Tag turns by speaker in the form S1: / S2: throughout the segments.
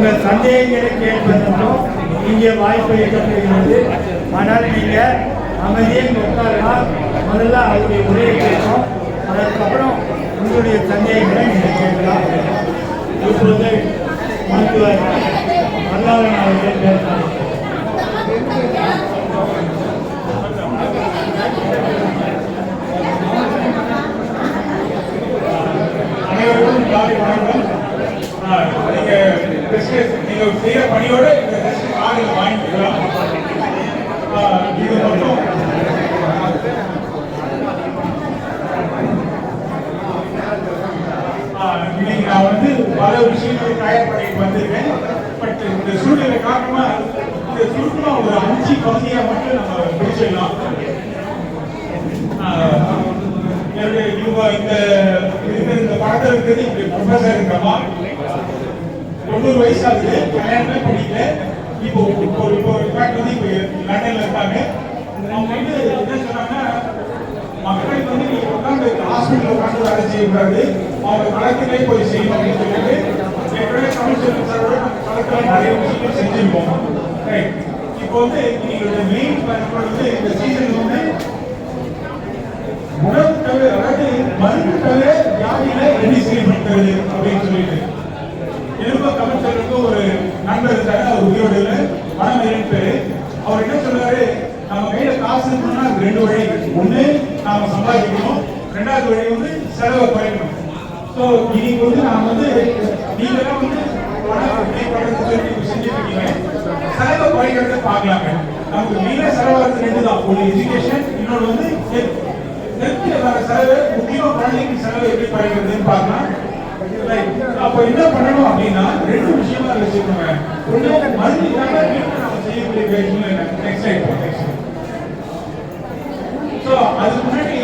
S1: உங்கள் சந்தேகங்களை கேட்பதற்கும் இங்கே வாய்ப்பு இருக்கப்படுகிறது ஆனால் நீங்கள் அமைதியாக உட்காரலாம் முதல்ல அவருடைய உரையை கேட்போம். அதற்கப்புறம் உங்களுடைய சந்தேகங்களை நீங்கள் கேட்கலாம். இப்பொழுது மருத்துவர் வரலாறு அவர்கள் பேசுகிறார்.
S2: அனைவருக்கும் காலை வணக்கம். Business நீங்க செய்யற பணியோட இந்த டெஸ்ட் கார்டு வாங்கிக்கலாம் ஆ, இது மட்டும் இன்னைக்கு நான் வந்து பல விஷயங்கள் தயார் பண்ணிட்டு வந்திருக்கேன் பட் இந்த சூழ்நிலை காரணமா இந்த சுருக்கமா ஒரு அஞ்சு பகுதியா மட்டும் நம்ம பிடிச்சிடலாம் என்னுடைய இவங்க இந்த இந்த இந்த படத்தில் இருக்கிறது இப்படி ப்ரொஃபஸர் இருக்கிறமா தொண்ணூறு வயசு ஆகுது கல்யாணமே பண்ணிக்கல. இப்போ இப்போ இப்போ இன்ஃபேக்ட் வந்து இப்போ லண்டன்ல இருக்காங்க. அவங்க வந்து என்ன சொன்னாங்கன்னா மக்களுக்கு வந்து நீங்க உட்காந்து ஹாஸ்பிட்டல் உட்காந்து வேலை செய்யக்கூடாது. அவங்க களத்திலே போய் செய்யணும் அப்படின்னு சொல்லிட்டு ஏற்கனவே கமிஷன் சாரோட களத்தில் நிறைய விஷயங்கள் செஞ்சிருக்கோம். ரைட் இப்போ வந்து எங்களுடைய மெயின் வந்து இந்த சீசன் வந்து உணவு தவிர அதாவது மருந்து தவிர வியாதியில எப்படி செயல்படுத்துறது அப்படின்னு சொல்லிட்டு. நிருப கமிஷனருக்கு ஒரு நண்பர் இருக்காரு அவர் உயிரோடு இல்லை மனமேரன் பேரு. அவர் என்ன சொல்றாரு? நம்ம கையில காசு இருக்கணும்னா ரெண்டு வழி ஒண்ணு நாம சம்பாதிக்கணும். ரெண்டாவது வழி வந்து செலவை குறைக்கணும். ஸோ இன்னைக்கு வந்து நான் வந்து நீங்களாம் வந்து பணம் எப்படி பணத்தை செலவை குறைக்கிறத பார்க்கலாங்க. நமக்கு மெயினாக செலவாகிறது ரெண்டு தான் ஒன்று எஜுகேஷன் இன்னொன்று வந்து health. வர செலவு முக்கியமாக குழந்தைக்கு செலவு எப்படி குறைக்கிறதுன்னு பார்க்கலாம். அப்ப என்ன பண்ணணும் அப்படின்னா ரெண்டு விஷயமா அதுல வச்சுக்கோங்க ஒண்ணு மருந்து நம்ம செய்யக்கூடிய விஷயம் என்ன? நெக்ஸ்ட் டைம் நெக்ஸ்ட் ஸோ அதுக்கு முன்னாடி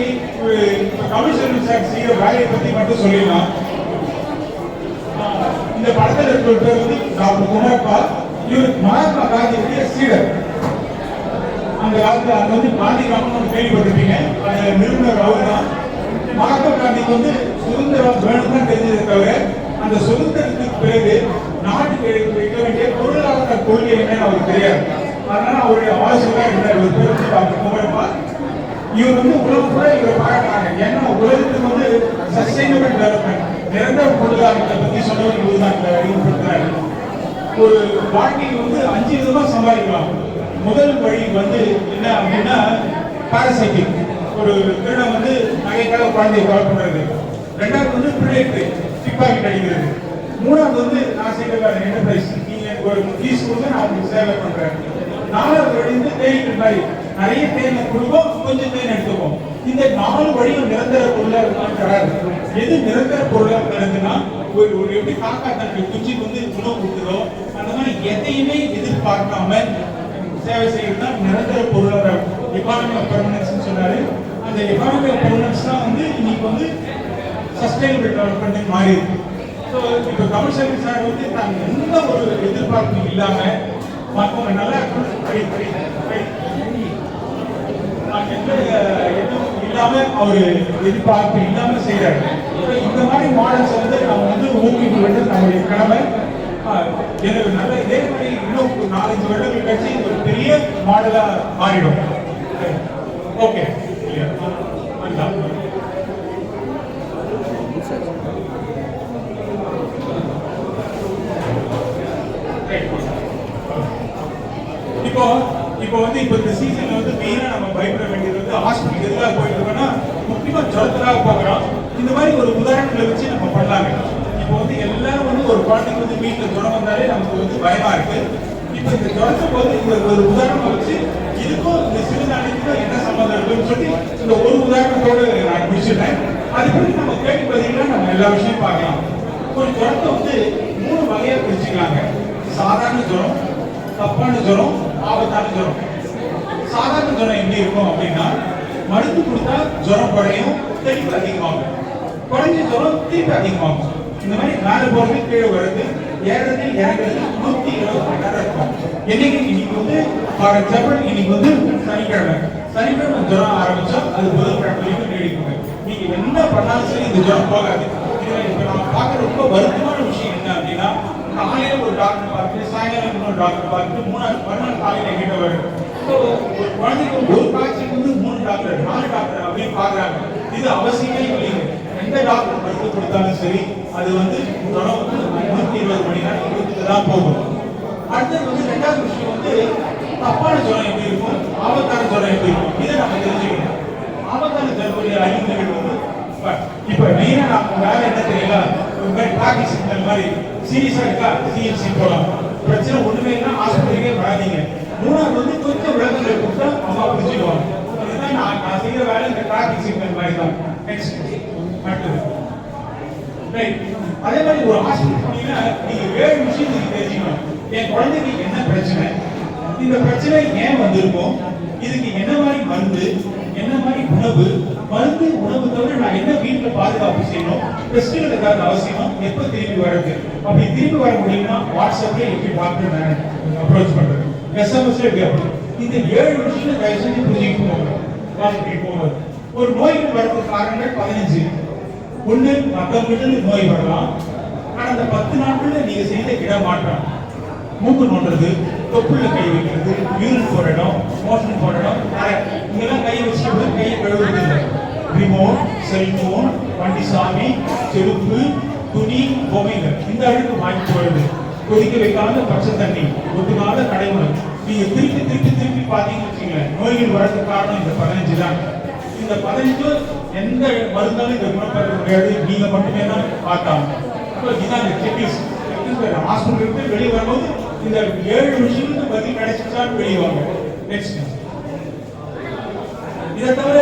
S2: கமிஷன் சார் செய்யற வேலையை பத்தி மட்டும் சொல்லிடலாம். இந்த படத்தில் இருக்கிற பேர் வந்து டாக்டர் குமார்பால் இவர் மகாத்மா காந்தியுடைய சீடர். அந்த காலத்தில் அது வந்து காந்தி கிராமம் கேள்விப்பட்டிருப்பீங்க. அந்த நிறுவனர் அவர் தான் மகாத்மா காந்திக்கு வந்து சுதந்திரம் வேணும்னு தெரிஞ்சதை தவிர அந்த சுதந்திரத்துக்கு பிறகு நாட்டுக்கு வைக்க வேண்டிய பொருளாதார கொள்கை என்னன்னு அவருக்கு தெரியாது. அதனால அவருடைய ஆலோசனை என்ன ஒரு பேர் வந்து இவர் வந்து உலகம் கூட இவர் பார்க்கறாங்க. ஏன்னா உலகத்துக்கு வந்து சஸ்டைனபிள் டெவலப்மெண்ட் நிரந்தர பொருளாதாரத்தை பத்தி சொன்னவர் இவர் தான் ஈடுபடுத்துறாரு ஒரு வாழ்க்கை வந்து அஞ்சு விதமா சம்பாதிக்கலாம். முதல் வழி வந்து என்ன அப்படின்னா பாரசைட்டிக் ஒரு திருடம் வந்து நகைக்காக குழந்தைய கொலை பண்றது. ரெண்டாவது வந்து பிள்ளைக்கு பிக்பாக்கெட் அடிக்கிறது மூணாவது வந்து நான் செய்யற வேலை என்டர்பிரைஸ் நீங்க ஒரு ஃபீஸ் கொடுங்க நான் உங்களுக்கு சேவை பண்றேன். நாலாவது வழி வந்து தேயிட்டு மாதிரி நிறைய தேனை கொடுப்போம் கொஞ்சம் தேன் எடுத்துப்போம். இந்த நாலு வழியும் நிரந்தர பொருளா இருக்கான்னு எது நிரந்தர பொருளா இருக்குன்னா ஒரு ஒரு எப்படி காக்கா தன்னுடைய குஞ்சுக்கு வந்து உணவு கொடுக்குதோ அந்த மாதிரி எதையுமே எதிர்பார்க்காம சேவை செய்யறது தான் நிரந்தர பொருளாதார எக்கானமி ஆஃப் பெர்மனன்ஸ் சொன்னாரு. அந்த எக்கானமி ஆஃப் பெர்மனன்ஸ் தான் வந்து வந்து சஸ்டைனபிள் டெவலப்மெண்ட் மாறி இருக்கு ஸோ இப்போ கமர்ஷியல் சார் வந்து நாங்கள் எந்த ஒரு எதிர்பார்ப்பும் இல்லாம மற்றவங்க நல்லா எந்த எதுவும் இல்லாம அவரு எதிர்பார்ப்பு இல்லாம செய்யறாரு இந்த மாதிரி மாடல்ஸ் வந்து நம்ம வந்து ஊக்குவிக்க வேண்டும். நம்முடைய கடமை. எனக்கு நல்ல இதே மாதிரி இன்னும் நாலஞ்சு வருடங்கள் கழிச்சு ஒரு பெரிய மாடலா மாறிடும். ஓகே இப்போ இப்போ வந்து இப்போ இந்த சீசன்ல வந்து மெயினா நம்ம பயப்பட வேண்டியது வந்து ஹாஸ்பிட்டல் எதுக்காக போயிட்டு இருக்கோம்னா முக்கியமா ஜலத்துக்காக போகிறோம் இந்த மாதிரி ஒரு உதாரணங்களை வச்சு நம்ம பண்ணலாங்க இப்போ வந்து எல்லாரும் வந்து ஒரு குழந்தைக்கு வந்து வீட்டில் ஜுரம் வந்தாலே நமக்கு வந்து பயமா இருக்கு. இப்போ இந்த ஜுரத்தை போது இந்த ஒரு உதாரணம் வச்சு இதுக்கும் இந்த சிறுதானியத்துக்கும் என்ன சம்மந்தம் இருக்குன்னு சொல்லி இந்த ஒரு உதாரணத்தோடு நான் முடிச்சிட்டேன். அது நம்ம கேட்டு பார்த்தீங்கன்னா நம்ம எல்லா விஷயம் பார்க்கலாம். ஒரு ஜுரத்தை வந்து மூணு வகையா பிரிச்சுக்கலாங்க. சாதாரண ஜுரம் தப்பான ஜுரம் ஆபத்தான ஜுரம். சாதாரண ஜுரம் எப்படி இருக்கும் அப்படின்னா மருந்து கொடுத்தா ஜுரம் குறையும் தெளிவு அதிகமாகும். குறைஞ்ச ஜுரம் திருப்பி அதிகமாகும். இந்த மாதிரி மேல போறது கீழே வருது. ஏறது இறங்குறது நூத்தி இருபது மணி நேரம் இருக்கும். என்னைக்கு? இன்னைக்கு வந்து ஃபார் எக்ஸாம்பிள் இன்னைக்கு வந்து சனிக்கிழமை. சனிக்கிழமை ஜுரம் ஆரம்பிச்சா அது புதன்கிழமை வரைக்கும் நீடிக்குங்க நீங்க என்ன பண்ணாலும் சரி இந்த ஜுரம் போகாது. இப்ப நம்ம பார்க்க ரொம்ப வருத்தமான விஷயம் என்ன அப்படின்னா காலையில ஒரு டாக்டர் பார்த்து சாயங்காலம் இன்னொரு டாக்டர் பார்த்து மூணாவது மறுநாள் காலையில கிட்ட வரும். ஒரு குழந்தைக்கு ஒரு காய்ச்சல் வந்து மூணு டாக்டர் நாலு டாக்டர் அப்படின்னு பாக்குறாங்க இது அவசியமே இல்லைங்க. எந்த டாக்டர் மருந்து கொடுத்தாலும் சரி அது வந்து தொடர்ந்து நூத்தி இருபது மணி நேரம் கொடுத்துட்டு தான் போகும். அடுத்தது வந்து ரெண்டாவது விஷயம் வந்து தப்பான ஜுரம் எப்படி இருக்கும்? ஆபத்தான ஜுரம் எப்படி இருக்கும்? இதை நம்ம தெரிஞ்சுக்கணும். ஆபத்தான ஜுரத்துடைய அறிகுறிகள் வந்து இப்ப- இப்ப மெயினா நம்ம வேலை என்ன தெரியல? இந்த மாதிரி டிராபிக் சிக்னல் மாதிரி சீரியஸா இருக்கா? சிஎன்சி போலாம். பிரச்சனை ஒண்ணுமே இல்லைன்னா ஆஸ்பத்திரிக்கே வராதீங்க. மூணாவது வந்து கொஞ்சம் விளக்கங்கள் கொடுத்தா அம்மா புரிஞ்சுக்குவாங்க. இதுதான் நான் நான் செய்யற வேலை இந்த டிராபிக் சிக்னல் மாதிரி தான் நெக்ஸ்ட் அடுத்தது ரைட் அதே மாதிரி ஒரு ஹாஸ்பிட்டல் போனீங்கன்னா நீங்க ஏழு விஷயம் நீங்க தெரிஞ்சுக்கணும். என் குழந்தைக்கு என்ன பிரச்சனை? இந்த பிரச்சனை ஏன் வந்திருக்கும்? இதுக்கு என்ன மாதிரி மருந்து? என்ன மாதிரி உணவு? மருந்து உணவு தவிர நான் என்ன வீட்டுல பாதுகாப்பு செய்யணும்? டெஸ்ட்டுகள் ஏதாவது அவசியமா? எப்ப திரும்பி வர்றது அப்படி திரும்பி வர முடியும்னா வாட்ஸ்அப்ல எப்படி டாக்டர் நான் அப்ரோச் பண்றது? எஸ்எம்எஸ்ல எப்படி இந்த ஏழு விஷயம் தயவு செஞ்சு புரிஞ்சுக்கிட்டு போகணும் ஹாஸ்பிட்டல் போகும்போது ஒரு நோய்க்கு வரது காரணங்கள் பதினஞ்சு. ஒண்ணு மற்றவங்கிட்ட நோய் வரலாம். ஆனா அந்த பத்து நாட்கள்ல நீங்க செய்த இடமாற்றம். மூக்கு நோண்டுறது தொப்புள்ள கை வைக்கிறது யூரின் போடணும் மோஷன் போடணும். இங்கெல்லாம் கை வச்சுட்டு கையை கழுவுறது இல்லை. ரிமோட் செல்போன் வண்டி சாமி செருப்பு துணி பொம்மைகள். இந்த அழுக்கு வாங்கி போயிடுது கொதிக்க வைக்காத பச்சை தண்ணி ஒட்டுக்காத நடைமுறை. நீங்க திருப்பி திருப்பி திருப்பி பாத்தீங்கன்னு வச்சுங்களேன் நோய்கள் வரதுக்கு காரணம் இந்த பதினஞ்சு தான். இந்த பதினஞ்சு எந்த மருந்தாலும் இந்த குணப்படுத்த முடியாது. நீங்க மட்டுமே தான் பார்த்தாங்க இதான் இந்த செக்லிஸ்ட் ஹாஸ்பிட்டல் இருந்து வெளியே வரும்போது இந்த ஏழு விஷயத்துக்கு பதில் கிடைச்சிட்டான்னு வெளியே வாங்க. நெக்ஸ்ட் இதை தவிர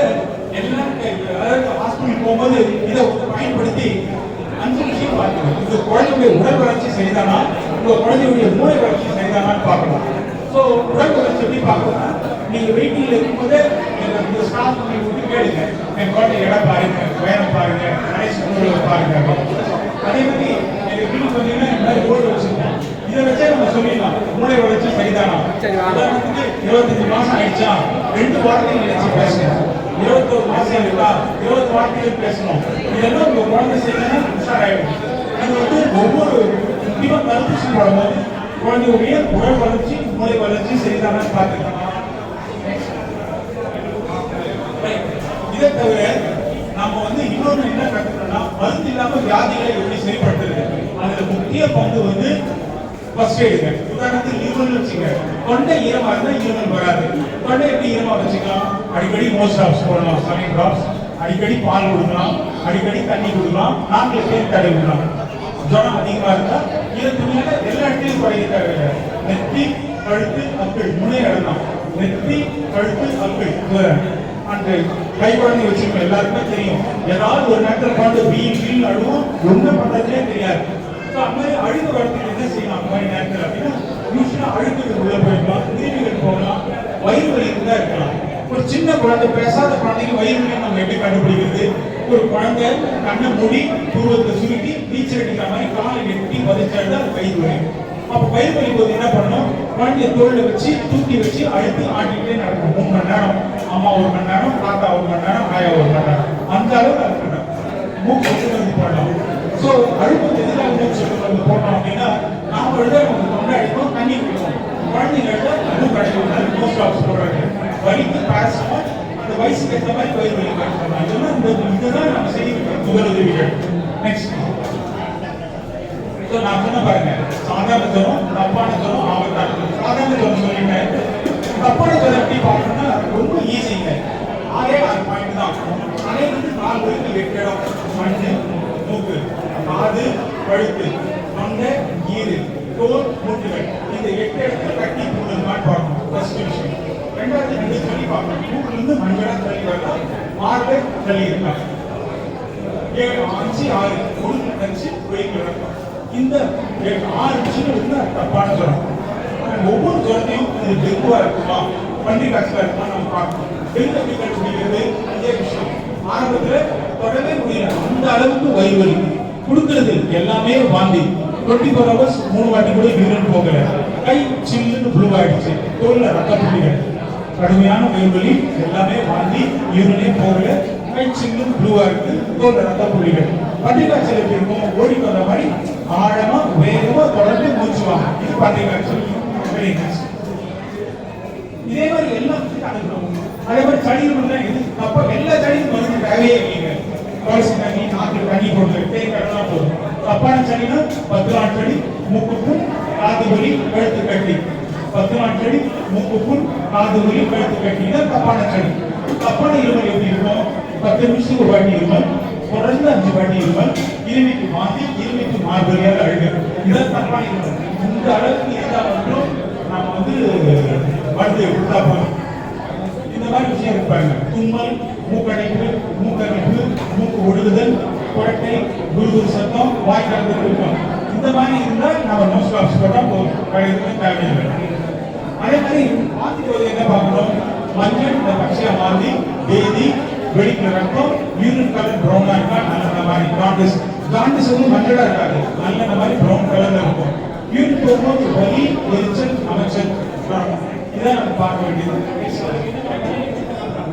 S2: ஹாஸ்பிட்டல் போகும்போது இதை பயன்படுத்தி அஞ்சு விஷயம் பார்க்கணும் இந்த குழந்தையுடைய உடல் வளர்ச்சி சரிதானா உங்க குழந்தையுடைய மூளை வளர்ச்சி சரிதானான்னு பார்க்கணும் ஸோ உடல் வளர்ச்சி எப்படி பார்க்கணும் நீங்க வெயிட்டிங்ல இருக்கும்போது இந்த- ஸ்டாஃப் விட்டு கேளுங்க என் குழந்தை இடம் பாருங்க வேனம் பாருங்க கடைசி உணவு பாருங்க அதே மாதிரி எங்க வீட்டுக்கு வந்தீங்கன்னா இந்த மாதிரி போர்டு வச்சிருக்கோம் இதை வச்சே நம்ம சொல்லிடலாம் மூளை வளர்ச்சி சரிதானா உதாரணத்துக்கு இருபத்தஞ்சு மாசம் ஆயிடுச்சா ரெண்டு வாரத்தையும் நினைச்சு பேசுங்க இருபத்தோரு மாசம் இருக்கா? இருபது வார்த்தைகள் பேசணும். இதெல்லாம் உங்க குழந்தை செய்யணும்னா உஷாராயிடும் இது வந்து ஒவ்வொரு முக்கியமா தடுப்பூசி போடும்போது குழந்தையுடைய உடல் வளர்ச்சி மூளை வளர்ச்சி சரிதானான்னு பார்த்துக்கலாம். இதை தவிர நம்ம வந்து இன்னொன்று என்ன கற்றுக்கணும்னா மருந்து இல்லாமல் வியாதிகளை எப்படி சரிப்படுத்துறது? அதுல முக்கிய பங்கு வந்து ஃபர்ஸ்ட் எய்டுங்க உதாரணத்துக்கு இருமல் வச்சுங்க. தொண்டை ஈரமா இருந்தா இருமல் வராது. தொண்டை எப்படி ஈரமா வச்சுக்கலாம்? அடிக்கடி மோஸ்ட் ட்ராப்ஸ் போடலாம். சமையல் ட்ராப்ஸ் அடிக்கடி பால் கொடுக்கலாம். அடிக்கடி தண்ணி கொடுக்கலாம். நான்கு பேர் தடை விடலாம் ஜுரம் அதிகமா இருந்தா ஈரத்துணியால எல்லா இடத்துலயும் குறைய தேவையில்லை. நெத்தி கழுத்து அக்கள் முனை இடலாம் நெத்தி கழுத்து அக்கள் அந்த கை குழந்தை வச்சிருக்கோம் எல்லாருக்குமே தெரியும். ஏதாவது ஒரு நேரத்தில் பார்த்து வீல் வீல் அழுவும் ஒன்றும் பண்றதுலே தெரியாது. அந்த மாதிரி அழுகு வரத்துக்கு என்ன செய்யலாம்? அந்த மாதிரி நேரத்தில் அப்படின்னா யூஸ்வலாக அழுகுக்கு உள்ள போயிருக்கலாம் கிருமிகள் போகலாம் வயிறு வலி தான் இருக்கலாம். ஒரு சின்ன குழந்தை பேசாத குழந்தைக்கு வயிறு வலி நம்ம எப்படி கண்டுபிடிக்கிறது? ஒரு குழந்தை கண்ணை மூடி பூர்வத்தை சுருட்டி நீச்சல் அடிக்கிற மாதிரி காலை எட்டி வதச்சாடு அது வயிறு வலி. அப்போ வயிறு வலி போது என்ன பண்ணணும்? குழந்தைய தோளில் வச்சு தூக்கி வச்சு அழுத்து ஆட்டிக்கிட்டே நடக்கும் மூணு மணி நேரம் அம்மா ஒரு மணி நேரம் தாத்தா ஒரு மணி நேரம் ஆயா ஒரு மணி நேரம். அந்த அளவுக்கு இருக்கணும் மூக்கு வச்சு வந்து போடலாம் ஸோ அழுப்பு எதிராக மூச்சு வந்து போட்டோம் அப்படின்னா நாம எழுத நமக்கு தொண்டை அடிக்கும் தண்ணி குடிக்கும் குழந்தைங்க எழுத அதுவும் கிடைக்கும் மோஸ்ட் ஆஃப் சொல்றாங்க வலிக்கு பேரசிட்டமால் அந்த வயசுக்கு ஏற்ற மாதிரி வயிறு வலி கிடைக்கலாம் இதெல்லாம் இந்த இதுதான் நம்ம செய்ய வேண்டிய முதல் உதவிகள் நெக்ஸ்ட் ஸோ நான் சொன்ன பாருங்க. சாதாரண ஜுரம் தப்பான ஜுரம் ஆபத்தான. ஜுரம் சாதாரண ஜுரம் சொல்லிட்டேன் தப்பான ஜுரம் எப்படி பார்க்கணும்னா ரொம்ப ஈஸிங்க ஆறே ஆறு பாயிண்ட் தான். அதே வந்து நாலு வரைக்கும் எட்டு இடம். மண்ணு மூக்கு. காது கழுத்து. தொண்டை ஈரு தோல் மூட்டுகள். இந்த எட்டு இடத்துல கட்டி போடுறதுமான்னு பார்க்கணும். ஃபர்ஸ்ட் விஷயம். ரெண்டாவது ரெண்டு தள்ளி பார்க்கணும். மூக்குலேருந்து தள்ளி வரலாம் மார்பு தள்ளி இருக்காங்க ஏழு அஞ்சு ஆறு ஒன்று அஞ்சு வெயிட் நடக்கும் இந்த ஆறு விஷயங்கள் தப்பான ஜுரம் ஒவ்வொரு ஜுரத்தையும் இது டெங்குவா இருக்குமா? பன்றி காய்ச்சலா இருக்குமா நம்ம பார்க்கணும். டெங்கு எப்படி கண்டுபிடிக்கிறது? அதே விஷயம். ஆரம்பத்தில் தொடவே முடியல. அந்த அளவுக்கு வயிறு வலி கொடுக்கிறது எல்லாமே வாந்தி. டுவெண்ட்டி ஃபோர் ஹவர்ஸ் மூணு வாட்டி கூட யூரின் போகல. கை சில்லுன்னு ப்ளூ ஆயிடுச்சு தோல்ல ரத்த புள்ளிகள். கடுமையான வயிறு வலி எல்லாமே வாந்தி. யூரினே போகல. கை ப்ளூவா இருக்கு. தோல்ல ரத்த புள்ளிகள். பன்றி எப்படி இருக்கும். ஓடி வர மாதிரி ஆழமா வேகமா தொடர்ந்து மூச்சுவாங்க இது பட்டிக்காய்ச்சல். இதே மாதிரி எல்லாம் அனுப்புறோம் அதே மாதிரி சளிகள் இது அப்போ எல்லா சளியும் மருந்து தேவையே இல்லைங்க. துளசி தண்ணி நாக்கில் தண்ணி போட்டு தேங்காய்லாம் போதும். தப்பான சளினா பத்து நாள் சளி மூக்கு காது வலி கழுத்து கட்டி. பத்து நாள் சளி மூக்கு காது வலி கழுத்து கட்டி. தான் தப்பான சளி. தப்பான இருமல் எப்படி இருக்கும்? பத்து நிமிஷத்துக்கு ஒரு வாட்டி இருமல் தொடர்ந்து அஞ்சு வாட்டி இருமல் இருமைக்கு மாற்றி இருமைக்கு மாறுபடியாக அழுகு. இதான் தப்பான இருமல் இந்த அளவுக்கு இருந்தால் மட்டும் நாம வந்து மருந்து கொடுத்தா போதும் இந்த மாதிரி விஷயம் இருப்பாங்க. தும்மல் மூக்கடைப்பு மூக்கடைப்பு மூக்கு ஒடுதல் குரட்டை குருகுரு சத்தம் வாய் கலந்து இருக்கும் இந்த மாதிரி இருந்தால் நம்ம நோஸ் கிளாப்ஸ் போட்டால் போதும். வேற தேவையில்லை. அதே மாதிரி மாத்தி போது என்ன பார்க்கணும்? மஞ்சள் இந்த பச்சையா மாந்தி பேதி வெடிக்கிற ரத்தம் யூரின் கலர் ப்ரௌனா இருக்கா நல்ல மாதிரி ஜாண்டிஸ் ஜாண்டிஸ் வந்து மஞ்சளா இருக்காது. நல்ல அந்த மாதிரி ப்ரௌன் கலர்ல இருக்கும். யூரின் போகும்போது வலி எரிச்சல் அமைச்சல் இதான் நம்ம பார்க்க வேண்டியது.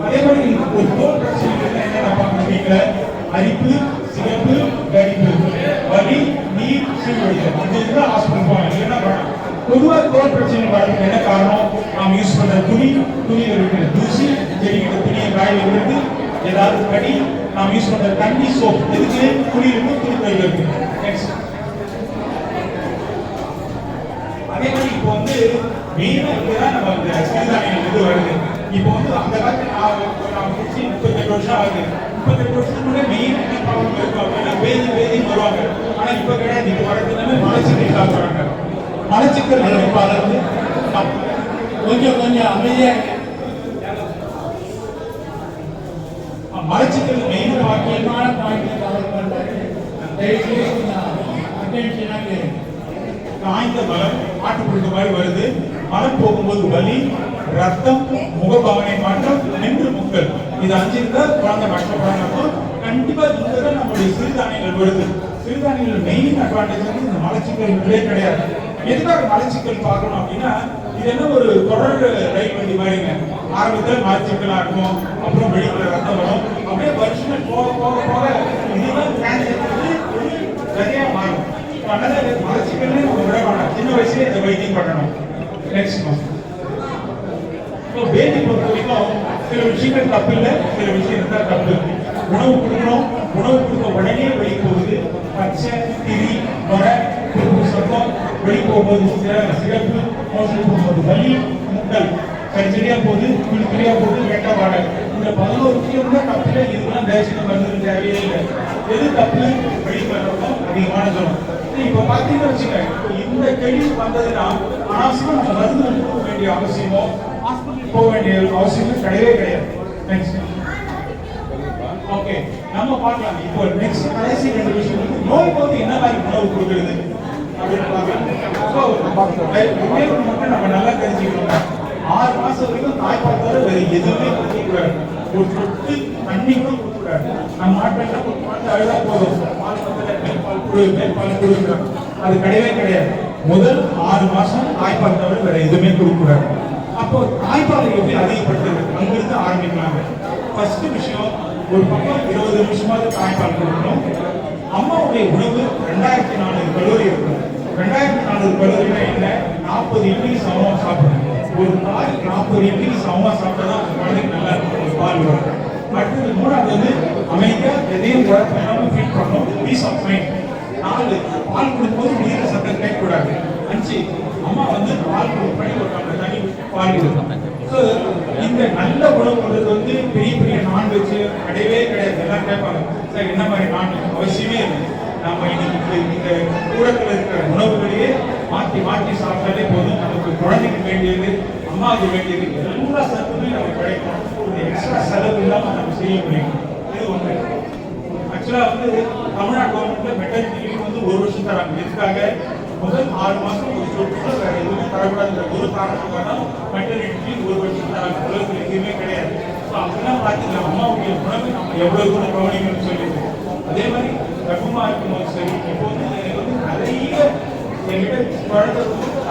S2: அதே மாதிரி ஒரு தோல் பிரச்சனை என்ன பார்க்க முடியல அரிப்பு சிகப்பு கரிப்பு. வலி நீர் சீழ்வடிதல் இது இருந்தால் ஹாஸ்பிட்டல் போகலாம் என்ன பண்ணலாம் பொதுவாக தோல் பிரச்சனை வரதுக்கு என்ன காரணம்? நாம் யூஸ் பண்ற துணி துணியில் இருக்கிற தூசி செடிக்கிற துணியை காய வைக்கிறது ஏதாவது கடி நாம் யூஸ் பண்ற தண்ணி சோப் எதுக்கு? துணி இருக்கு துணி கையில் இருக்கு நெக்ஸ்ட் அதே மாதிரி இப்போ வந்து மெயினாக இப்பதான் நம்ம இந்த சிறுதானியங்கள் இது வருது. இப்போ வந்து அந்த காலத்துல நான் முடிச்சு முப்பத்தெட்டு வருஷம் ஆகுது. முப்பத்தெட்டு வருஷத்துக்கு முன்னாடி மெயின் என்ன ப்ராப்ளம் இருக்கும் அப்படின்னா வேதி வேதின்னு வருவாங்க. ஆனா இப்போ கிடையாது. இப்போ வரது எல்லாமே மலச்சிக்கல் சாப்பிட்றாங்க மலச்சிக்கல் வந்து
S1: கொஞ்சம் கொஞ்சம் அமைதியா
S2: மலச்சிக்கல் மெயினாக வாக்கியம்.
S1: முக்கியமான பாயிண்ட் கவர் பண்றாரு தயவுசெய்து அட்டென்ஷனா கேளுங்க
S2: காய்ந்த மலம் ஆட்டுப்புழுக்க மாதிரி வருது. மலம் போகும்போது வலி ரத்தம் முகபாவனை மாற்றம் நின்று முக்கள் இது அஞ்சு இருந்தா குழந்தை கஷ்டப்படுறாங்க கண்டிப்பா இந்த தான் நம்மளுடைய சிறுதானியங்கள் வருது. சிறுதானியங்கள் மெயின் அட்வான்டேஜ் வந்து இந்த மலச்சிக்கல் கிடையாது. எதுக்காக மலச்சிக்கல் பார்க்கணும் அப்படின்னா இது என்ன ஒரு தொடர் ரைட் பண்ணி மாதிரிங்க ஆரம்பத்தில் மலச்சிக்கலா இருக்கும் அப்புறம் வெளியில ரத்தம் வரும். அப்படியே வருஷங்கள் போக போக போக இதுதான் கேன்சர் வந்து சரியா மாறும். அதனால மலச்சிக்கல்னு நம்ம விட வேண்டாம் சின்ன வயசுலேயே இந்த வைத்தியம் பண்ணணும். நெக்ஸ்ட் இப்போ பேதி பொறுத்த வரைக்கும் சில விஷயங்கள் தப்பு இல்லை சில விஷயம் தான் தப்பு. உணவு கொடுக்கணும். உணவு கொடுத்த உடனே வெளியே போகுது பச்சை திரி நொரை குறுக்கு சத்தம். வெளியே போகும்போது சில- சிறப்பு மோசடி போகும்போது வலி முட்டல். சரிசரியா போகுது குளிக்குறியா போகுது வேட்ட இந்த பதினோரு விஷயம் தான் தப்பு இதுதான் இதுக்கெல்லாம் தேசிய மருந்து தேவையே இல்லை. எது தப்பு வெளியே அதிகமான சொல்லணும் இப்ப பாத்தீங்கன்னா வச்சுக்கோங்க. இப்போ இந்த கேள்வி வந்ததுன்னா அனாவசியமா மருந்து போக வேண்டிய அவசியமோ? ஹாஸ்பிட்டல் போக வேண்டிய அவசியமோ கிடையவே கிடையாது. ஓகே நம்ம பார்க்கலாம். இப்போ நெக்ஸ்ட் கடைசி ரெண்டு விஷயம் வந்து நோய் போது என்ன மாதிரி உணவு கொடுக்குறது? அப்படின்னு நம்ம நல்லா தெரிஞ்சுக்கணும் ஆறு மாசம் வரைக்கும் தாய்ப்பால் தவிர வேற எதுவுமே கொடுக்கக்கூடாது ஒரு சொட்டு தண்ணி கூட கொடுக்கக்கூடாது நம்ம நாட்டில் என்ன ஒரு குழந்தை அழுதா போதும் பால் பத்தல மேற்பால் குழு மேற்பால் கொடுக்குறோம் அது கிடையவே கிடையாது முதல் ஆறு மாசம் தாய்ப்பால் தவிர வேற எதுவுமே கொடுக்கக்கூடாது அப்போ தாய்ப்பாலை எப்படி அதிகப்படுத்துறது அங்கிருந்து ஆரம்பிக்கலாங்க ஃபர்ஸ்ட் விஷயம் ஒரு பக்கம் இருபது நிமிஷமாவது தாய்ப்பால் கொடுக்கணும். அம்மாவுடைய உணவு ரெண்டாயிரத்தி நானூறு கலோரி இருக்கும். ரெண்டாயிரத்தி நானூறு கலோரினா என்ன? நாற்பது இட்லி சமமா சாப்பிடணும். ஒரு தாய் நாற்பது இட்லி சமமா சாப்பிட்டா தான் அந்த குழந்தைக்கு நல்லா இருக்கும். ஒரு பால் வரும். அடுத்தது மூணாவது வந்து அமைதியா எதையும் குழப்பம் ஃபீட் பண்ணணும் பீஸ் ஆஃப் மைண்ட் நாலு பால் கொடுக்கும்போது நீர சத்தம் கேட்கக்கூடாது. அஞ்சு அம்மா வந்து பால் கொடுப்படி ஒரு தண்ணி பால் கொடுப்பாங்க இந்த நல்ல உணவுன்றது வந்து பெரிய பெரிய நான்வெஜ் கிடையவே கிடையாது. எல்லாம் கேட்பாங்க சார் என்ன மாதிரி நான்வெஜ் அவசியமே இல்லை. நம்ம இன்னைக்கு இந்த கூடத்தில் இருக்கிற உணவுகளையே மாற்றி மாற்றி சாப்பிட்டாலே போதும். நமக்கு குழந்தைக்கு வேண்டியது அம்மாவுக்கு வேண்டியது எல்லா சத்துமே நம்ம கிடைக்கும். இந்த எக்ஸ்ட்ரா செலவு இல்லாமல் நம்ம செய்ய முடியும். இது ஒன்று ஆக்சுவலா வந்து தமிழ்நாடு கவர்மெண்ட்ல மெட்டர்னிட்டி வந்து ஒரு வருஷம் தராங்க. எதுக்காக? முதல் ஆறு மாதம் ஒரு சொட்டு வேற எதுவுமே தரக்கூடாதுன்ற ஒரு காரணத்துக்காக மெட்டர்னிட்டி லீவ் ஒரு வருஷம் தராங்க. உலகத்தில் எதுவுமே கிடையாது. ஸோ அப்படிலாம் பார்த்துக்கலாம் அம்மாவுடைய உணவு நம்ம எவ்வளவு தூரம் கவனிக்கணும்னு சொல்லிட்டு. அதே மாதிரி கர்ப்பமா இருக்கும்போது சரி இப்போ வந்து எனக்கு வந்து நிறைய என்கிட்ட குழந்தை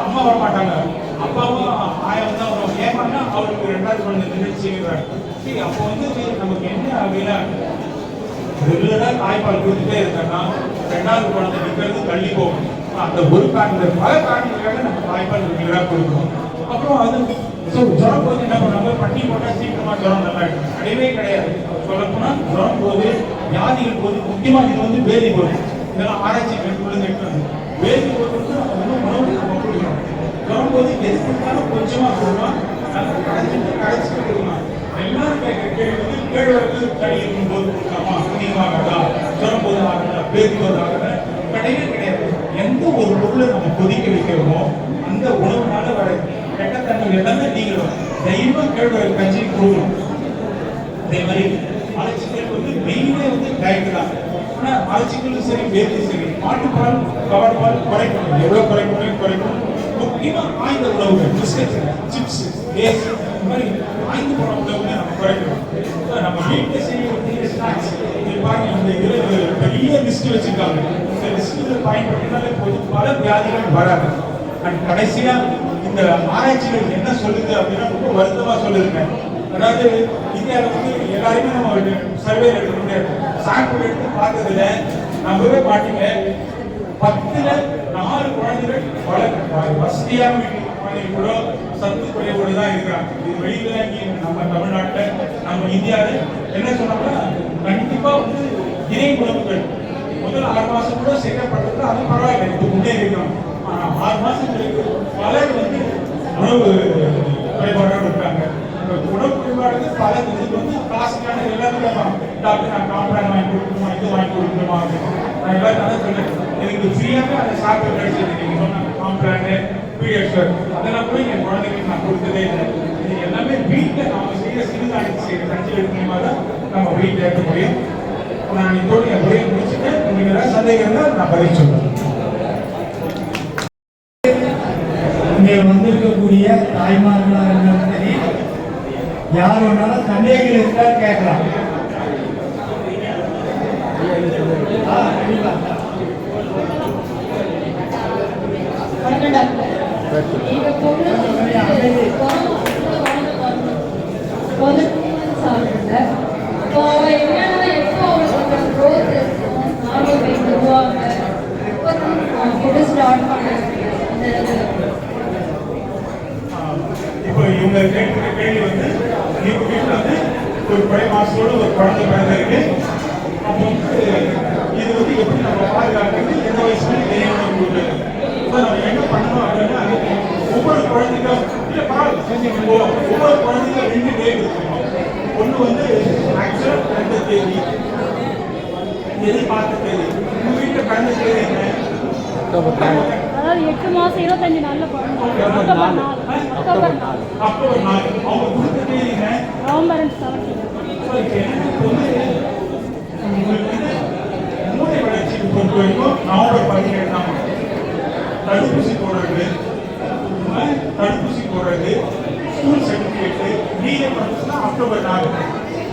S2: அம்மா வர மாட்டாங்க அப்பாவும் ஆயம் தான் அவங்க ஏமாட்டா அவருக்கு ரெண்டாவது குழந்தை நிகழ்ச்சிங்கிறாங்க சரி அப்போ வந்து நமக்கு என்ன அப்படின்னா ரெகுலராக தாய்ப்பால் கொடுத்துட்டே இருக்கேன்னா ரெண்டாவது குழந்தை நிற்கிறது தள்ளி போகணும் அந்த ஒரு காரணம் பல காரணங்களுக்காக நம்ம தாய்ப்பால் ரெகுலராக கொடுக்கணும். அப்புறம் அது ஸோ ஜுரம் போது என்ன பண்ணுவாங்க? பட்டி போட்டால் சீக்கிரமாக ஜுரம் நல்லா இருக்கும். கிடையவே கிடையாது. சொல்லப்போனால் ஜுரம் போது வியாதிகள் போது முக்கியமாக இது வந்து வேதி போது. இதெல்லாம் ஆராய்ச்சி மேற்கொண்டு எடுக்கணும் வேதி போது வந்து நம்ம இன்னும் உணவு நம்ம கொடுக்கணும். ஜுரம் போது எது கொடுத்தாலும் கொஞ்சமாக கொடுக்கலாம். நல்லா கடைச்சிட்டு கடைச்சிட்டு கொடுக்கலாம். எல்லாரும் கேட்குற கேள்வி வந்து கேழ்வரகு களி இருக்கும்போது கொடுக்கலாமா? அதிகமாக ஜுரம் போது ஆகல வேதி போது ஆகல கிடையவே கிடையாது. எந்த ஒரு பொருளை நம்ம கொதிக்க வைக்கிறோமோ அந்த உணவுனால வர கெட்ட தண்ணி எல்லாமே நீங்களும் தெய்வ கேழ்வரகு கஞ்சி கொடுக்கணும் அதே மாதிரி மலச்சிக்கல் வந்து மெயினே வந்து டயட்டு தான். ஆனா மலச்சிக்கலும் சரி வேதியும் சரி மாட்டுப்பால் கவர்பால் குறைக்கணும். எவ்வளவு குறைக்க முடியும் குறைக்கணும். முக்கியமா ஆயுத உணவுகள் பிஸ்கட் சிப்ஸ் லேஸ் இந்த மாதிரி ஆயுத போன உணவுகளை நம்ம குறைக்கணும். நம்ம வீட்டில் செய்யக்கூடிய ஸ்நாக்ஸ் இது பாருங்க இந்த இதில் பெரிய லிஸ்ட் வச்சிருக்காங்க. இந்த பயன்படுத்தினாலே போதும் பல வியாதிகள் வராது. அண்ட் கடைசியா இந்த ஆராய்ச்சிகள் என்ன சொல்லுது அப்படின்னா ரொம்ப வருத்தமா சொல்லுதுங்க. அதாவது இந்தியாவில் வந்து எல்லாருமே நம்ம சர்வே சர்வே எடுக்கணும்னு சாம்பிள் எடுத்து பார்த்ததுல நம்பவே மாட்டீங்க. பத்துல நாலு குழந்தைகள் வள வசதியான வீட்டு குழந்தைகள் கூட சத்து குறைவோடு தான் இருக்கிறாங்க. இது வெளியில நம்ம தமிழ்நாட்டில் நம்ம இந்தியாவில் என்ன சொன்னோம்னா கண்டிப்பா வந்து இணை உணவுகள் முதல் ஆறு சேர்க்கப்பட்டது அது பரவாயில்லை. இது முன்னேறி ஆனால் ஆறு மாசம் கழித்து பலர் வந்து உணவு குறைபாடோடு இருக்காங்க. உணவு குறைபாடுக்கு பல இது வந்து காசுக்கான எல்லாரும் கேட்பாங்க டாக்டர் நான் காம்ப்ளான் வாங்கி கொடுக்கணுமா இது வாங்கி கொடுக்கணுமா நான் எல்லாரும் சொன்னேன் எனக்கு ஃப்ரீயாக அந்த சாப்பிட்டு கிடைச்சது நீங்கள் சொன்னாங்க காம்ப்ளானு பீடியர்ஷர் அதெல்லாம் கூட என் குழந்தைக்கு நான் கொடுத்ததே இல்லை. இது எல்லாமே வீட்டில் நாம செய்ய சிறுதானியம் செய்யற கஞ்சி எடுக்கணுமா தான் நம்ம வீட்டில் இருக்க முடியும். நான் இதோட என் உரையை முடிச்சு உங்களுக்கு ஏதாவது சந்தேகம் இருந்தால் நான் பதில் சொல்றேன்
S1: இங்கே வந்திருக்கக்கூடிய தாய்மார்களாக இருந்தாலும் சரி யார் வேணாலும் சந்தேகங்கள் இருந்தால் கேட்கலாம் இந்த பொண்ணு
S3: வணக்கம் பொண்ணு வந்து ஒரு two months ஆகுதுல்ல. இப்போ அவ என்னன்னா எப்போ அவளுக்கு கொஞ்சம் growth இருக்கும், normal weight வருவாங்க. எப்போ தான் food start பண்ணணும்? அந்த இது.
S2: இப்போ இவங்க கேட்கிற கேள்வி வந்து இவங்க வீட்டில் வந்து ஒரு பழைய மாசத்தோட ஒரு குழந்தை பிறந்திருக்கு அப்போ வந்து இது வந்து எப்படி நம்ம பாதுகாக்கிறது எந்த வயசுல தெரியணும் கொடுக்குறது நம்ம என்ன பண்ணணும் அப்படின்னா ஒவ்வொரு குழந்தைக்கும் இல்லை பரவாயில்ல செஞ்சுக்கோ. ஒவ்வொரு குழந்தைக்கும் ரெண்டு டேட் இருக்கணும் ஒன்று வந்து ஆக்சுவலாக ரெண்டு தேதி. எதிர்பார்த்த தேதி. உங்கள் வீட்டில் பிறந்த தேதி என்ன?
S4: அதாவது எட்டு மாசம் இருபத்தஞ்சு நாள்ல பிறந்தோம். அக்டோபர் நாலு. அக்டோபர் நாலு.
S2: அக்டோபர் நாலு.
S4: நவம்பர் செவன்டீன்
S2: So, இப்ப எனக்கு வந்து உங்களுக்கு வந்து மூளை வளர்ச்சியை பொறுத்த வரைக்கும் நவம்பர் பதினேழாம் தடுப்பூசி போடுறது அஹ், தடுப்பூசி போடுறது ஸ்கூல் சர்டிஃபிகேட் நீங்க பண்ணுறதுனா அக்டோபர் நாலு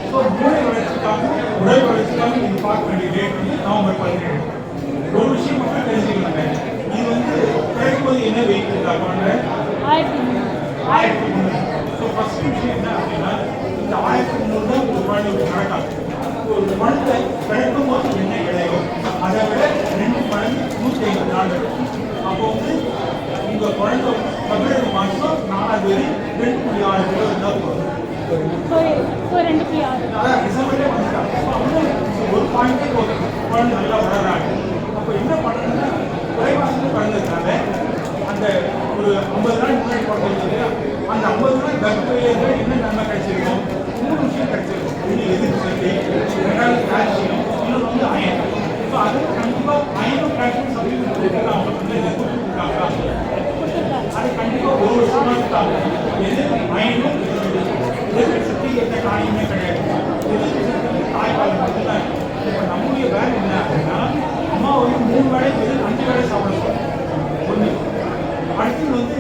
S2: ஸோ மூளை வளர்ச்சிக்காக உடல் வளர்ச்சிக்காக நீங்க பார்க்க வேண்டிய டேட் வந்து நவம்பர் பதினேழு ஒரு விஷயம் மட்டும் தெரிஞ்சுக்கலாங்க இது வந்து பிறக்கும்போது என்ன வெயிட் இருக்காங்க
S4: ஆயிரத்தி முந்நூறு
S2: ஆயிரத்தி முந்நூறு ஸோ ஃபர்ஸ்ட் விஷயம் என்ன அப்படின்னா இந்த ஆயிரத்தி முந்நூறு தான் ஒரு குழந்தைக்கு கணக்காகும் ஒரு குழந்தை பிறக்கும் போது என்ன கிடையாது அதை விட ரெண்டு மடங்கு நூற்றி ஐம்பது நாள் இருக்கும் அப்போ வந்து உங்கள் குழந்தை வந்து பிப்ரவரி மாதம் நாலாம் தேதி ரெண்டு புள்ளி ஆறு கிலோ இருந்தால் போதும்
S4: ஸோ ஸோ ரெண்டு புள்ளி ஆறு
S2: அதான் டிசம்பர்லேயே வந்துட்டாங்க அப்போ அவங்க ஒரு பாயிண்டே போதும் குழந்தை நல்லா வளர்றாங்க அப்போ என்ன பண்ணணும்னா குறைவாசத்தில் பிறந்ததுனால அந்த ஒரு ஐம்பது நாள் முன்னாடி இல்லையா அந்த ஐம்பது நாள் கர்ப்பையில என்ன நன்மை கிடைச்சிருக்கும். மூணு விஷயம் கிடைச்சிருக்கும். ஒன்று எதிர்ப்பு சக்தி ரெண்டாவது கால்சியம் இன்னொரு வந்து அயன். ஸோ அது கண்டிப்பாக அயனும் கால்சியம் சப்ளிமெண்ட் அவங்க வந்து இதை கொடுத்துருக்காங்க. அது கண்டிப்பாக ஒரு வருஷமாக இருக்காங்க எது அயனும் எதிர்ப்பு சக்தி எந்த காரியமே கிடையாது. எதிர்ப்பு சக்தி தாய்ப்பால் மட்டும்தான் இப்போ நம்முடைய வேலை என்ன அப்படின்னா அம்மா வந்து மூணு வேலை எதிர்ப்பு அஞ்சு வேளை சாப்பிட சொல்றோம் ஒன்று அடுத்து வந்து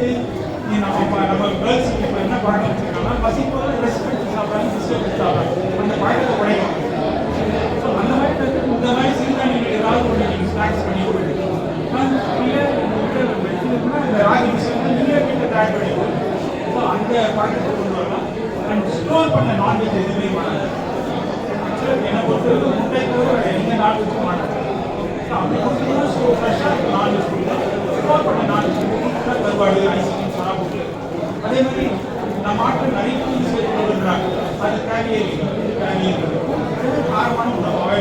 S2: நீ நம்ம இப்ப நம்ம கேர்ள்ஸ் இப்போ என்ன பழக்கம் வச்சிருக்காங்கன்னா பசி போல ரெஸ்ட் எடுத்து சாப்பிட்றாங்க பிஸ்கட் எடுத்து சாப்பிட்றாங்க அந்த பழக்கத்தை உடையும் ஸோ அந்த மாதிரி இந்த மாதிரி சிறுதானியங்கள் ஏதாவது ஒன்று நீங்கள் ஸ்நாக்ஸ் பண்ணி கொடுங்க. இந்த ராகி விஷயம் நீங்களே வீட்டில் தயார் பண்ணி கொடுங்க. ஸோ அந்த பழக்கத்தை கொண்டு வரலாம். அண்ட் ஸ்டோர் பண்ண நான்வெஜ் எதுவுமே பண்ணாது ஆக்சுவலாக என்னை பொறுத்தவரைக்கும் முட்டை தவிர வேறு எந்த நான்வெஜ்ஜும் மாட்டாங்க ஸோ அப்படி கொடுத்தீங்கன்னா ஸோ ஃப்ரெஷ்ஷாக நான்வெஜ் கொடுக்கலாம் ஸ்டோர் பண்ண நான்வெஜ் கருவாடு ஐஸ்கிரீம் அதே மாதிரி நம் ஆற்றல் நரிக்கும் செய்து கொள்கின்றார் அது தேவையில்லை தேவையில்லை காரமான உணவாகவே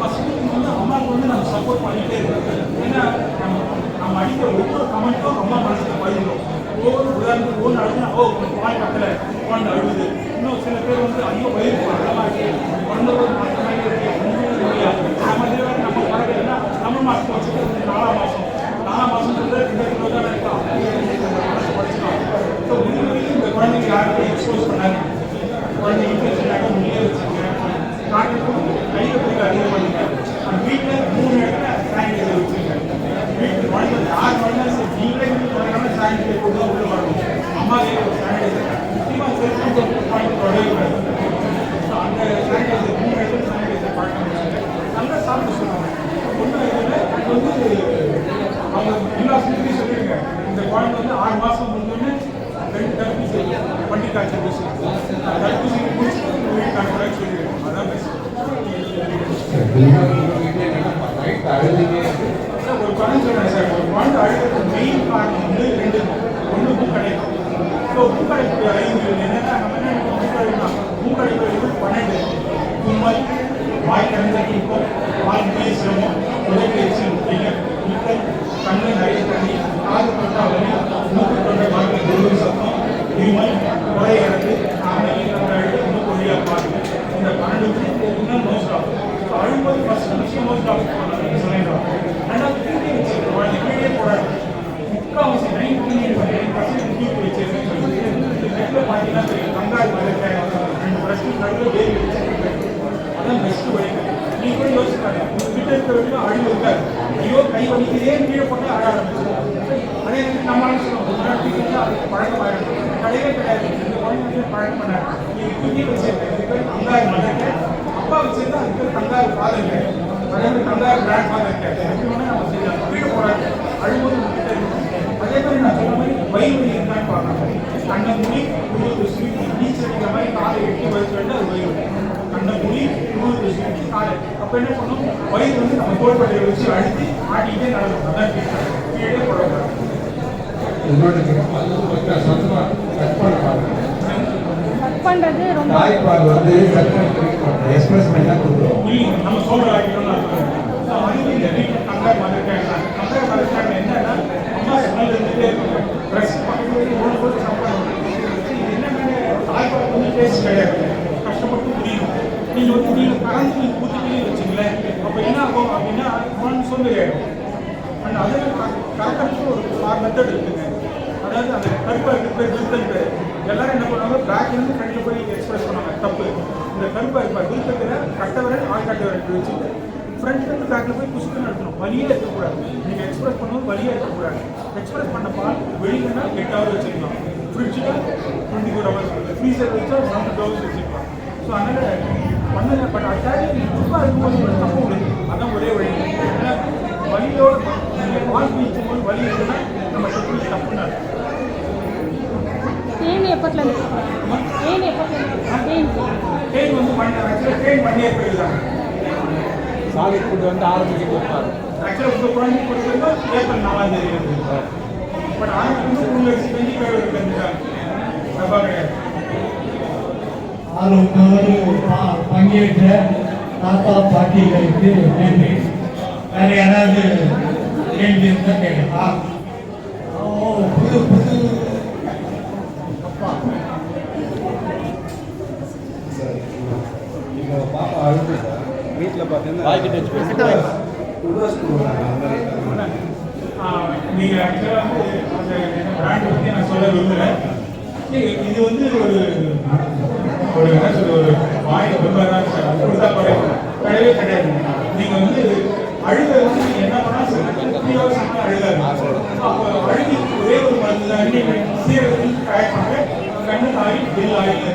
S2: பசங்களுக்கு வந்து அம்மாவுக்கு வந்து நம்ம சப்போர்ட் பண்ணிகிட்டே இருக்கோம் ஏன்னா நம்ம நம்ம அடிக்கிற ஒவ்வொரு கமெண்ட்டும் அம்மா மனசுக்கு பதிலும் ஒவ்வொரு உதாரணத்துக்கு ஒன்று அழுதுனா ஓ வாய் பக்கத்தில் குழந்தை அழுகுது இன்னும் சில பேர் வந்து ஐயோ வயிறு பக்கமாக இருக்கு குழந்தை ஒரு மாற்றமாக இருக்கு ஒன்றும் முடியாது நம்ம இதே வச்சுட்டு நாலாம் மாதம் நாலாம் மாதம் இருக்கா இந்த குழந்தைங்க யாருக்கும் எக்ஸ்போஸ் பண்ணாது குழந்தை இன்ஃபெக்ஷன் ஆகும் உள்ளே வச்சுருக்கேன் காட்டுக்கும் கையில் போய் அதிகம் பண்ணுங்க அந்த வீட்டில் மூணு இடத்துல சானிடைசர் வச்சுருக்கேன் வீட்டு குழந்தை யார் குழந்தை சரி நீங்களே வீட்டு குழந்தை சானிடைசர் போட்டு தான் உள்ள வரணும் அம்மா கையில் ஒரு சானிடைசர் முக்கியமாக செல்ஃபோன் பாயிண்ட் தொடங்கக்கூடாது ஸோ அந்த சானிடைசர் மூணு இடத்துல சானிடைசர் பழக்கம் வச்சுருங்க நல்லா சாப்பிட சொல்லுவாங்க ஒன்றும் இதில் அது வந்து அவங்க எல்லா ஸ்கூல்லையும் சொல்லிடுங்க இந்த குழந்தை வந்து ஆறு மாதம் முடிஞ்சோடனே ரெண்டு தடுப்பூசி பட்டி காய்ச்சல் ஊசி தடுப்பூசி முடிச்சுட்டு உங்க வீட்டுக்கு அனுப்புறேன்னு சொல்லிடுங்க அதான் பெஸ்ட் சார், ஒரு குழந்தை சொல்றேன் சார் ஒரு குழந்தை அழுகிறது மெயின் காரணம் வந்து ரெண்டு ஒன்று மூக்கடைப்பு ஸோ மூக்கடைப்பு ஐந்து என்னன்னா நம்ம என்ன மூக்கடைப்புனா மூக்கடைப்பு வந்து பன்னெண்டு தும்மல் வாய் திறந்த தூக்கம் வாய் முடிய சிரமம் உடல் எரிச்சல் முக்கிய முட்டல் கண்ணு நிறைய தண்ணி காது தொட்டா வலி மூக்கு தொண்டை வாழ்க்கை குரு சத்தம் இருமல் உரையிறது காமெடி அழுது மூக்கு வழியாக பாருங்க இந்த பன்னெண்டு இன்னும் நோஸ் டாப் அழும்போது ஃபர்ஸ்ட் விஷயம் நோஸ் டாப் சொல்லிடுறோம் ரெண்டாவது தூக்கி வச்சிருக்கோம் குழந்தை கீழே போடாது முக்கால்வாசி நைன்டி நைன் பர்சன்ட் தூக்கி வச்சிருக்கேன்னு சொல்லிட்டு நெட்டில் பார்த்தீங்கன்னா தெரியும் கங்காய் மதக்காய் ரெண்டு பிரச்சனை நடுவில் வேலி வச்சிருக்கேன் அதான் பெஸ்ட் வழி நீ கூட யோசிப்பாங்க கிட்ட இருக்க வரைக்கும் அழிவு இருக்காது ஐயோ கை வலிக்குதே கீழே போட்டு அழ ஆரம்பிச்சிடும் அதே மாதிரி நம்மளால சொல்லுவோம் ஒரு நாள் டீச்சர் அதுக்கு பழக்கமாயிடும் கிடையவே கிடையாது இந்த குழந்தைங்க பழக்கம் பண்ணாரு நீ தூக்கி வச்சிருக்கேன் இதுக்கு பேர் கங்காய் மதக்க அப்பா வச்சிருந்தா அதுக்கு பேர் கங்காய் ஃபாதர் அதே மாதிரி கங்காய் கிராண்ட் ஃபாதர் எப்படி வேணா நம்ம செய்யலாம் கீழே போறாங்க அழும்போது நம்ம கிட்ட இருக்கும் அதே மாதிரி நான் சொன்ன மாதிரி வயிறு வலி இருக்கான்னு பார்க்கணும் கண்ணை மூடி குளிர் சுருக்கி நீச்சல் அடிக்கிற மாதிரி காலை வெட்டி வயிற்று வேண்டாம் அது வயிறு வலி கண்ணை மூடி குளிர் சுருக்கி காலை அப்போ என்ன பண்ணும் வயிறு வந்து நம்ம தோள்பட்டையை வச்சு அழுத்தி ஆட்டிக்கிட்டே நடக்கும் அதான். கீழே போடக்கூடாது
S4: கட் பண்ணுறது ரொம்ப
S5: தாய்ப்பால் வந்து எக்ஸ்பிரஸ் பண்ணி கொடுக்குறோம்
S2: நம்ம சோழர் ஆகிட்டோம்னு கஷ்டப்பட்டு புரியும் நீங்கள் வந்து கறந்து நீங்கள் ஊற்றிக்கிட்டே வச்சுங்களேன். அப்போ என்ன ஆகும் அப்படின்னா குழந்தை சோம்பேறி ஆகிடும் அண்ட் அதில் கரெக்டாக ஒரு ஆறு மெத்தட் இருக்குங்க. அதாவது அந்த கருப்பாக இருக்கிற பேர் பேர் எல்லாரும் என்ன பண்ணுவாங்க? பேக்லேருந்து ஃப்ரண்ட்டில் போய் எக்ஸ்பிரஸ் பண்ணுவாங்க. தப்பு. இந்த கருப்பாக இருப்பார் விருத்தத்தில் கட்ட விரல் ஆள் கட்ட விரல் வச்சுட்டு ஃப்ரண்ட்லேருந்து பேக்கில் போய் புஷ்டு நடத்தணும். வலியே இருக்கக்கூடாது நீங்கள் எக்ஸ்பிரஸ் பண்ணும்போது வலியே இருக்கக்கூடாது எக்ஸ்பிரஸ் பண்ண பால் வெளியிலனா எட்டு ஹவர் வச்சுக்கலாம் ஃப்ரிட்ஜில் டுவெண்ட்டி ஃபோர் ஹவர்ஸ் ஃப்ரீசர் வச்சா செவன் ஹவர்ஸ் வச்சுக்கலாம் ஸோ அதனால் பண்ணல பட் அட்டாடி ரொம்ப இருக்கும்போது ஒரு தப்பு அதான் ஒரே வழி ஏன்னா வலியோட நீங்கள் பால் குடிக்கும் போது வலி இருக்குன்னா நம்ம தப்பு தப்புன்னு அர்த்தம்.
S4: தேனி எப்பத்துலேருந்து தேனி எப்பத்துலேருந்து தேனி
S2: தேன் வந்து பண்ண ஆக்சுவலாக தேன். பண்ணியே போயிடலாம்
S5: சாலிட் ஃபுட் வந்து ஆரம்பிச்சு கொடுப்பாரு
S2: ஆக்சுவலாக உங்கள் குழந்தை கொடுக்குறது ஏப்ரல் நாலாம் தேதி. வந்து பட் ஆரம்பிக்கும் உங்களுக்கு செஞ்சு இருக்கிறது கிடையாது
S1: ஆர்வத்தோடு பங்கேற்ற தாத்தா பாட்டிகளுக்கு நன்றி. வேற யாராவது கேள்வி இருந்தால் கேட்கலாம் ஓ புது புது.
S5: பாப்பா அழுது சார் வீட்டில் பார்த்தீங்கன்னா
S2: நீங்கள் ஆக்சுவலாக வந்து அந்த பிராண்ட் பற்றி நான் சொல்ல விரும்புகிறேன் இது வந்து ஒரு ஒரு என்ன சொல்ற ஒரு வாய் தான் சார் கிடையவே கிடையாது நீங்கள் வந்து அழுகிறது வந்து நீங்க என்ன பண்ணால் சரி த்ரீ அப்போ அழுகி ஒரே ஒரு மருந்து தான் சீரகத்தில் பேக் பண்ணுற கண்ணு ஆயில் பில் ஆயில்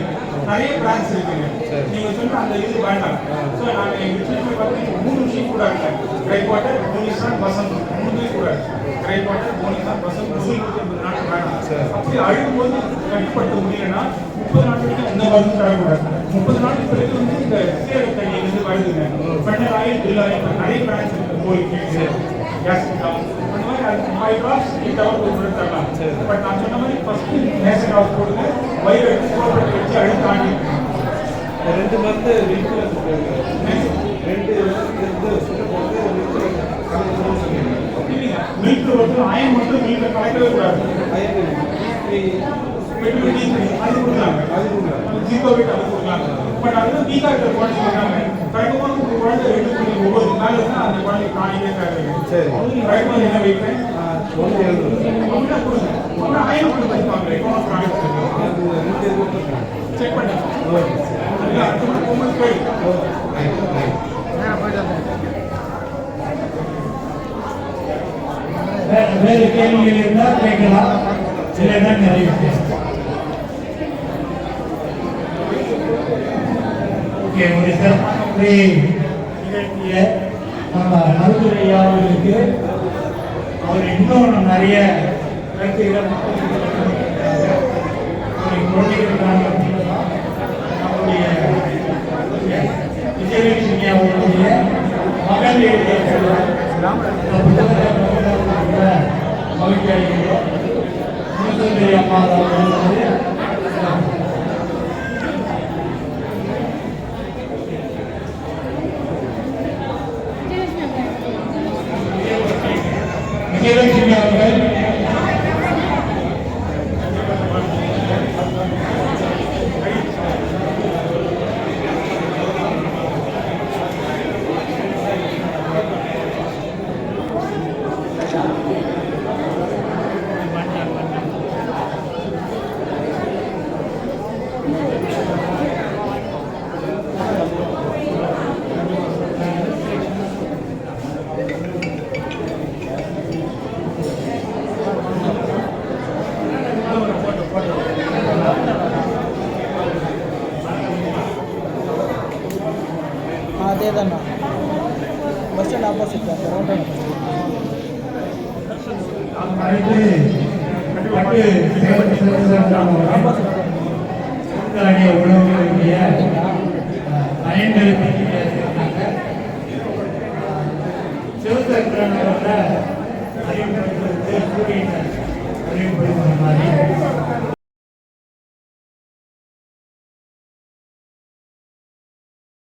S2: நிறைய பிராண்ட்ஸ் இருக்குங்க நீங்க சொன்ன அந்த இது வேண்டாம் ஸோ நாங்கள் எங்கள் வீட்டில் பார்த்தீங்கன்னா மூணு விஷயம் கூட இருக்கேன் வாட்டர் மோனிசான் மூணுமே கூட கிரைப் வாட்டர் மோனிசான் வசந்த் முதல் வேண்டாம் அப்படி அழுகும்போது கட்டுப்பட்டு முடியலன்னா முப்பது வரைக்கும் எந்த மருந்தும் தரக்கூடாது முப்பது நாளுக்கு பிறகு வந்து இந்த சீரக தண்ணி வந்து வருதுங்க பெண்ணர் ஆயில் பில் ஆயில் நிறைய பிராண்ட்ஸ் இருக்கு கேஸ் அந்த மாதிரி அது ஃபைவ் ட்ராப்ஸ் எயிட் ஹவர் ஒரு தரலாம். பட் நான் சொன்ன மாதிரி ஃபர்ஸ்ட் நேசன் ஹவர் போடுங்க. வயிறு எடுத்து கோல்பட்டு வச்சு அழுத்து
S5: ரெண்டு மருந்து வீட்டில் ரெண்டு போட்டு வீட்டில்
S2: அயன் மட்டும் வீட்டில் கலக்கவே கூடாது. அது கொடுத்தாங்க
S5: அது கொடுக்குறாங்க.
S2: ஜீரோ வீட் அது கொடுத்தாங்க பட் அது வீக்கா இருக்கிற குழந்தை சொல்றாங்க கரெக்டாக ஒரு குழந்தை ரெண்டு நாள் அந்த குழந்தை காலையிலே
S5: சரி.
S2: கரெக்டாக என்ன வைப்பேன்
S5: ஒன்று
S2: கொடுங்க
S5: கொடுத்துருக்காங்க
S2: செக் பண்ணுங்க அடுத்த
S1: வேறு கேள்விகள் இருந்தால் கேட்கலாம் இல்லைன்னா நிறைய ஓகே ஒரு சிறப்பான ஒரு நிகழ்ச்சியை நம்ம மருத்துவரையாளர்களுக்கு அவர் இன்னும் நிறைய கருத்துக்களை மக்களுக்கு சொல்லியிருக்காங்க. குழந்தைகளுக்கான நம்முடைய விஜயலட்சுமி அவர்களுடைய மகள் எழுதிய புத்தகம். புத்தகத்தை மகிழ்ச்சி அடைகிறோம் அம்மா அவர்கள் வந்து